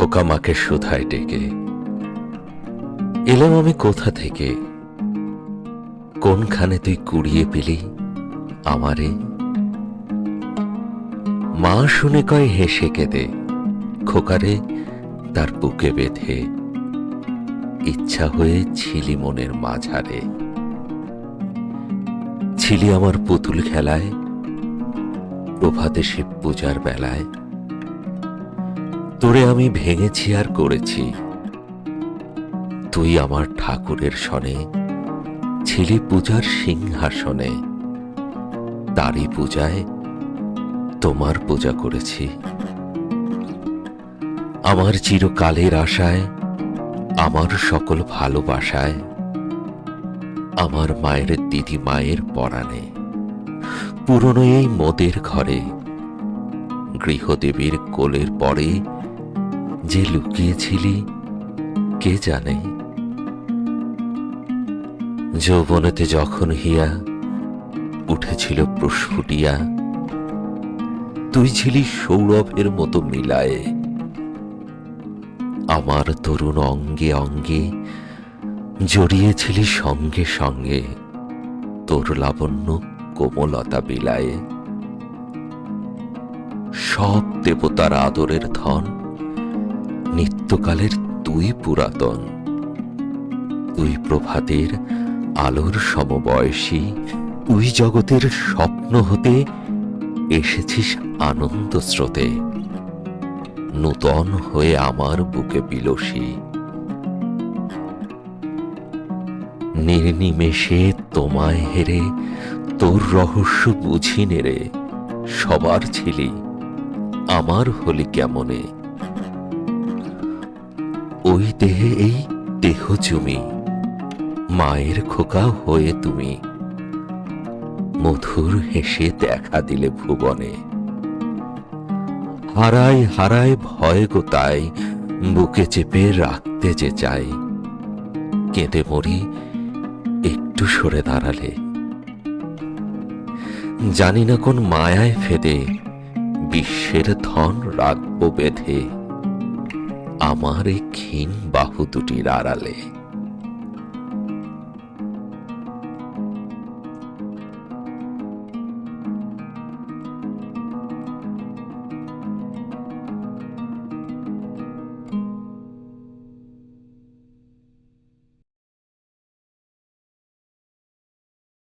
খোকা মাকে সুধায় ডেকে, এলাম আমি কোথা থেকে? কোনখানে তুই কুড়িয়ে পেলি আমারে? মা শুনে কয়, হেসে কেঁদে, খোকারে তার বুকে বেঁধে, ইচ্ছা হয়ে ছিলি মনের মাঝারে। ছিলি আমার পুতুল খেলায়, প্রভাতে শিব পূজার বেলায় তোরে আমি ভেঙেছি আর করেছি। তুই আমার ঠাকুরের সনে ছিলি পূজার সিংহাসনে। তারই পূজায় তোমার পূজা করেছি। আমার চিরকালের আশায়, আমার সকল ভালোবাসায়, আমার মায়ের দিদি মায়ের পরাণে। পুরনো এই মোদের ঘরে, গৃহদেবীর কোলের পরে যে লুকিয়েছিলি, কে জানে? যৌবনেতে যখন হিয়া উঠেছিল প্রস্ফুটিয়া, তুই ছিলি সৌরভের মতো মিলায়ে। আমার তরুণ অঙ্গে অঙ্গে জড়িয়েছিলি সঙ্গে সঙ্গে তোর লাবণ্য কোমলতা বিলায়ে। সব দেবতার আদরের ধন নিত্যকালের তুই পুরাতন। তুই প্রভাতের আলোর সমবয়সী তুই জগতের স্বপ্ন হতে এসেছিস আনন্দ স্রোতে। নূতন হয়ে আমার বুকে বিলসী। নির্নিমেষে তোমায় হেরে, তোর রহস্য বুঝি নেরে সবার ছিলি, আমার হলি কেমনে? ওই দেহে এই দেহ জমি। মায়ের খোকা হয়ে তুমি। মধুর হেসে দেখা দিলে ভুবনে। হারায় হারায় ভয় গো তাই, বুকে চেপে রাখতে যে চাই। কেঁদে মরি, একটু সরে দাঁড়ালে। জানি না কোন মায়ায় ফেদে, বিশ্বের ধন রাখব বেঁধে। আমার এই ক্ষীণ বাহু দুটির আড়ালে।